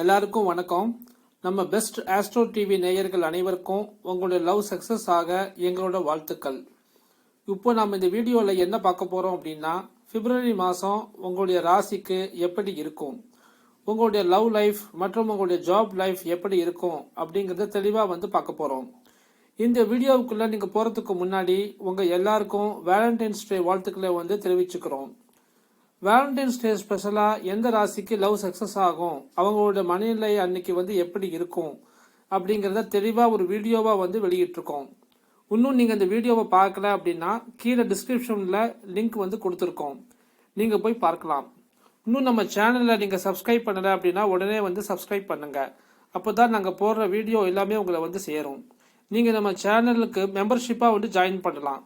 எல்லாருக்கும் வணக்கம். நம்ம பெஸ்ட் ஆஸ்ட்ரோ டிவி நேயர்கள் அனைவருக்கும் உங்களுடைய லவ் சக்சஸ் ஆக எங்களோட வாழ்த்துக்கள். இப்போ நம்ம இந்த வீடியோவில் என்ன பார்க்க போகிறோம் அப்படின்னா பிப்ரவரி மாதம் உங்களுடைய ராசிக்கு எப்படி இருக்கும்? உங்களுடைய லவ் லைஃப் மற்றும் உங்களுடைய ஜாப் லைஃப் எப்படி இருக்கும் அப்படிங்கிறத தெளிவாக வந்து பார்க்க போகிறோம் இந்த வீடியோவுக்குள்ளே நீங்கள் போகிறதுக்கு முன்னாடி உங்கள் எல்லாருக்கும் வேலண்டைன்ஸ் டே வாழ்த்துக்களை வந்து தெரிவிச்சுக்கிறோம். வேலண்டைன்ஸ் டே ஸ்பெஷலாக எந்த ராசிக்கு லவ் சக்ஸஸ் ஆகும்? அவங்களோட மனநிலை அன்னைக்கு வந்து எப்படி இருக்கும்? அப்படிங்கிறத தெளிவாக ஒரு வீடியோவாக வந்து வெளியிட்டிருக்கோம். இன்னும் நீங்கள் இந்த வீடியோவை பார்க்கல அப்படின்னா கீழே டிஸ்கிரிப்ஷனில் லிங்க் வந்து கொடுத்துருக்கோம். நீங்கள் போய் பார்க்கலாம். இன்னும் நம்ம சேனலில் நீங்கள் சப்ஸ்கிரைப் பண்ணலை அப்படின்னா உடனே வந்து சப்ஸ்கிரைப் பண்ணுங்கள் அப்போ தான் நாங்கள் போடுற வீடியோ எல்லாமே உங்களை வந்து சேரும். நீங்கள் நம்ம சேனலுக்கு மெம்பர்ஷிப்பாக வந்து ஜாயின் பண்ணலாம்.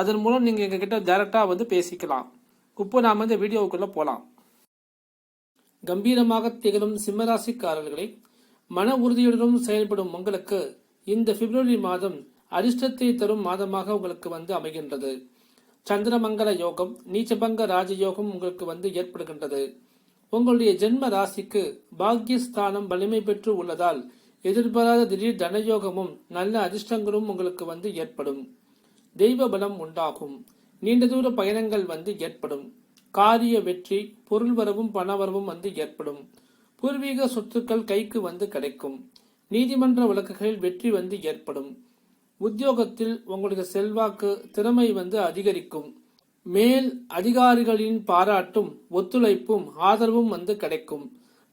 அதன் மூலம் நீங்கள் எங்ககிட்ட டேரெக்டாக வந்து பேசிக்கலாம். இப்போ நாம் இந்த வீடியோவுக்குள்ளே போகலாம் கம்பீரமாக திகழும் சிம்மராசிக்காரர்களை மன உறுதியுடனும் செயல்படும் உங்களுக்கு இந்த பிப்ரவரி மாதம் அதிர்ஷ்டத்தை தரும் மாதமாக உங்களுக்கு வந்து அமைகின்றது. சந்திரமங்கல யோகம் நீச்சபங்க ராஜயோகம் உங்களுக்கு வந்து ஏற்படுகின்றது. உங்களுடைய ஜென்ம ராசிக்கு பாக்யஸ்தானம் வலிமை பெற்று உள்ளதால் எதிர்பாராத திடீர் தனயோகமும் நல்ல அதிர்ஷ்டங்களும் உங்களுக்கு வந்து ஏற்படும். தெய்வ பலம் உண்டாகும். நீண்ட தூர பயணங்கள் வந்து ஏற்படும். காரிய வெற்றி பொருள் வரவும் பணவரவும் வந்து ஏற்படும். பூர்வீக சொத்துக்கள் கைக்கு வந்து கிடைக்கும். நீதிமன்ற வழக்குகளில் வெற்றி வந்து ஏற்படும். உத்தியோகத்தில் உங்களுக்கு செல்வாக்கு திறமை வந்து அதிகரிக்கும். மேல் அதிகாரிகளின் பாராட்டும் ஒத்துழைப்பும் ஆதரவும் வந்து கிடைக்கும்.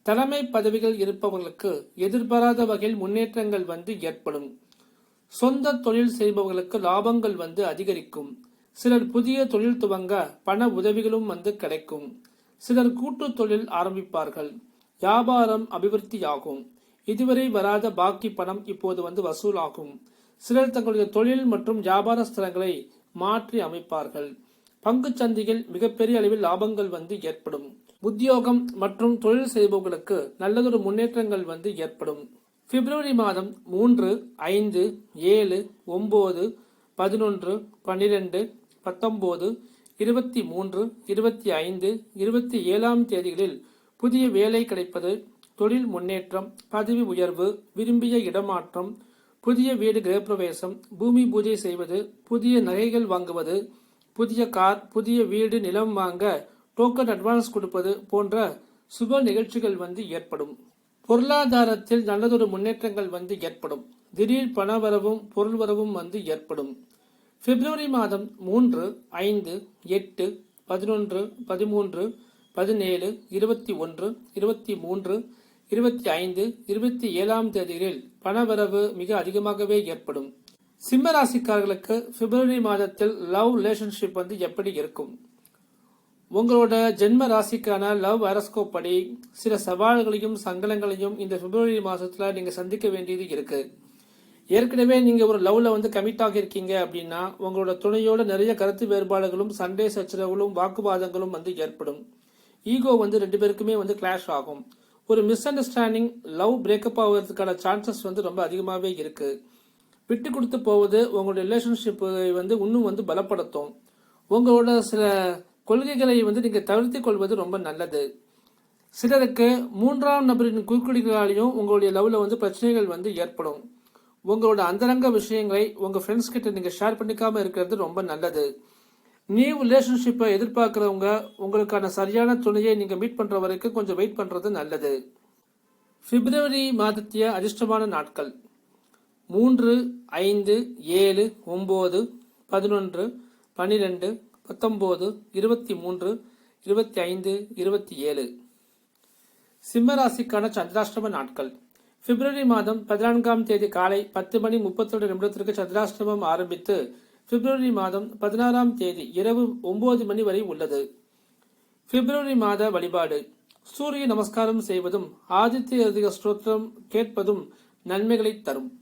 தலைமை பதவிகள் இருப்பவர்களுக்கு எதிர்பாராத வகையில் முன்னேற்றங்கள் வந்து ஏற்படும். சொந்த தொழில் செய்பவர்களுக்கு லாபங்கள் வந்து அதிகரிக்கும். சிலர் புதிய தொழில் துவங்க பண உதவிகளும் வந்து கிடைக்கும். சிலர் கூட்டு தொழில் ஆரம்பிப்பார்கள். வியாபாரம் அபிவிருத்தியாகும். இதுவரை வராத பாக்கி பணம் இப்போது வந்து வசூலாகும். சிலர் தங்களுடைய தொழில் மற்றும் வியாபார ஸ்தலங்களை மாற்றி அமைப்பார்கள். பங்கு சந்தையில் மிகப்பெரிய அளவில் லாபங்கள் வந்து ஏற்படும். உத்தியோகம் மற்றும் தொழில் செய்பவர்களுக்கு நல்லதொரு முன்னேற்றங்கள் வந்து ஏற்படும். பிப்ரவரி மாதம் மூன்று ஐந்து ஏழு ஒன்பது பதினொன்று பன்னிரெண்டு பத்தொன்பது இருபத்தி மூன்று இருபத்தி ஐந்து இருபத்தி ஏழாம் தேதிகளில் புதிய வேலை கிடைப்பது தொழில் முன்னேற்றம் பதவி உயர்வு விரும்பிய இடமாற்றம் புதிய வீடு கிரகப்பிரவேசம் பூமி பூஜை செய்வது புதிய நகைகள் வாங்குவது புதிய கார் புதிய வீடு நிலம் வாங்க டோக்கன் அட்வான்ஸ் கொடுப்பது போன்ற சுப நிகழ்ச்சிகள் வந்து ஏற்படும். பொருளாதாரத்தில் நல்லதொரு முன்னேற்றங்கள் வந்து ஏற்படும். திடீர் பணவரவும் பொருள் வரவும் வந்து ஏற்படும். பிப்ரவரி மாதம் மூன்று ஐந்து எட்டு பதினொன்று பதிமூன்று பதினேழு இருபத்தி ஒன்று இருபத்தி மூன்று இருபத்தி ஐந்து இருபத்தி ஏழாம் தேதிகளில் பணவரவு மிக அதிகமாகவே ஏற்படும். சிம்ம ராசிக்காரர்களுக்கு பிப்ரவரி மாதத்தில் லவ் ரிலேஷன்ஷிப் வந்து எப்படி இருக்கும்? உங்களோட ஜென்ம ராசிக்கான லவ் அரஸ்கோப் படி சில சவால்களையும் சங்கடங்களையும் இந்த பிப்ரவரி மாதத்தில் நீங்கள் சந்திக்க வேண்டியது இருக்குது ஏற்கனவே நீங்கள் ஒரு லவ்ல வந்து கமிட் ஆகியிருக்கீங்க அப்படின்னா உங்களோட துணையோட நிறைய கருத்து வேறுபாடுகளும் சண்டே சச்சரவுகளும் வாக்குவாதங்களும் வந்து ஏற்படும். ஈகோ வந்து ரெண்டு பேருக்குமே வந்து கிளாஷ் ஆகும். ஒரு மிஸ் அண்டர்ஸ்டாண்டிங் லவ் பிரேக்கப் ஆகிறதுக்கான சான்சஸ் வந்து ரொம்ப அதிகமாகவே இருக்கு. விட்டு கொடுத்து போவது உங்களுடைய ரிலேஷன்ஷிப்பை வந்து இன்னும் வந்து பலப்படுத்தும். உங்களோட சில கொள்கைகளை வந்து நீங்கள் தவிர்த்து கொள்வது ரொம்ப நல்லது. சிலருக்கு மூன்றாம் நபரின் குறுக்கீடுகளாலையும் உங்களுடைய லவ்வில் வந்து பிரச்சனைகள் வந்து ஏற்படும். உங்களோட அந்தரங்க விஷயங்களை உங்கள் ஃப்ரெண்ட்ஸ் கிட்ட நீங்கள் ஷேர் பண்ணிக்காமல் இருக்கிறது ரொம்ப நல்லது. நியூ ரிலேஷன்ஷிப்பை எதிர்பார்க்குறவங்க உங்களுக்கான சரியான துணையை நீங்கள் மீட் பண்ணுற வரைக்கும் கொஞ்சம் வெயிட் பண்ணுறது நல்லது. பிப்ரவரி மாதத்திய அதிர்ஷ்டமான நாட்கள். மூன்று ஐந்து ஏழு ஒம்பது பதினொன்று பன்னிரெண்டு பத்தொம்போது இருபத்தி மூன்று இருபத்தி ஐந்து இருபத்தி ஏழு. சிம்மராசிக்கான சந்திராஷ்டம நாட்கள். பிப்ரவரி மாதம் பதினான்காம் தேதி காலை பத்து மணி முப்பத்தொரு நிமிடத்திற்கு சந்திராஷ்டிரமம் ஆரம்பித்து பிப்ரவரி மாதம் பதினாறாம் தேதி இரவு ஒன்பது மணி வரை உள்ளது. பிப்ரவரி மாத வழிபாடு. சூரிய நமஸ்காரம் செய்வதும் ஆதித்ய அதிக ஸ்தோத்திரம் கேட்பதும் நன்மைகளை தரும்.